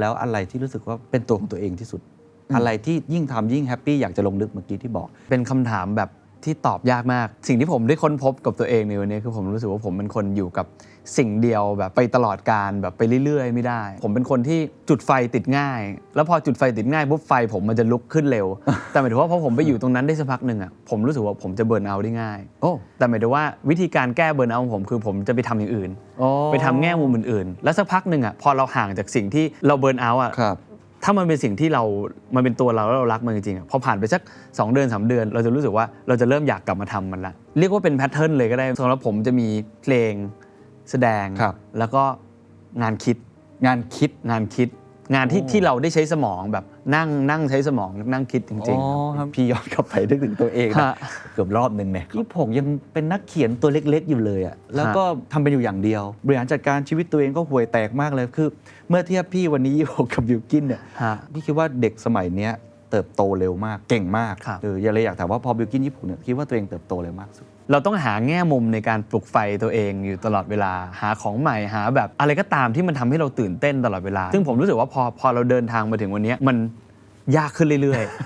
แล้วอะไรที่รู้สึกว่าเป็นตัวของตัวเองที่สุด อะไรที่ยิ่งทำยิ่งแฮปปี้อยากจะลงลึกเมื่อกี้ที่บอก เป็นคำถามแบบ ที่ตอบยากมาก สิ่งที่ผมได้ค้นพบกับตัวเองในวันนี้คือผมรู้สึกว่าผมเป็นคนอยู่กับสิ่งเดียวแบบไปตลอดการแบบไปเรื่อย ๆ ไม่ได้ ผมเป็นคนที่จุดไฟติดง่าย แล้วพอจุดไฟติดง่ายปุ๊บไฟผมมันจะลุกขึ้นเร็ว แต่หมายถึงว่าพอผมไปอยู่ตรงนั้นได้สักพักหนึ่งอะผมรู้สึกว่าผมจะเบิร์นเอาท์ได้ง่ายโอ้แต่หมายถึงว่าวิธีการแก้เบิร์นเอาท์ของผมคือผมจะไปทำอย่างอื่นโอ้ไปทำแง่มุมอื่นๆ แล้วสักพักหนึ่งอะพอเราห่างจากสิ่งที่เราเบิร์นเอาท์อะครับ ถ้ามันเป็นสิ่งที่เรา มันเป็นตัวเราแล้วเรารักมันจริงๆอะพอผ่านไปสัก 2 เดือน 3 เดือน เราจะรู้สึกว่าเราจะเริ่มอยากกลับมาทำมันละ เรียกว่าเป็นแพทเทิร์นเลยก็ได้สำหรับผมจะมีเพลงแสดงครับแล้วก็งานคิด งานคิด งานคิด งานที่โอ้ที่เราได้ใช้สมองแบบนั่งนั่งใช้สมองนั่งคิดจริงอ๋อๆครับพี่ย้อนกลับไปนึกถึงตัวเองฮะนะเกือบรอบหนึ่งเนี่ย ยี่ผมยังเป็นนักเขียนตัวเล็กๆอยู่เลยอะแล้วก็ทำเป็นอยู่อย่างเดียว บริหารจัดการชีวิตตัวเองก็ห่วยแตกมากเลยคือ เมื่อเทียบพี่วันนี้ยี่ผมกับบิวกินเนี่ยฮะ พี่คิดว่าเด็กสมัยเนี้ย เติบโตเร็วมากเก่งมากครับเอออย่าเลยอยากถามว่าพอบิวกินญี่ปุ่นเนี่ยคิดว่าตัวเองเติบโตเร็วมากสุดเราต้องหาแง่มุมในการปลุกไฟตัวเองอยู่ตลอดเวลาหาของใหม่หาแบบอะไรก็ตามที่มันทำให้เราตื่นเต้นตลอดเวลา ซึ่งผมรู้สึกว่าพอพอเราเดินทางมาถึงวันเนี้ยมันยากขึ้นเรื่อย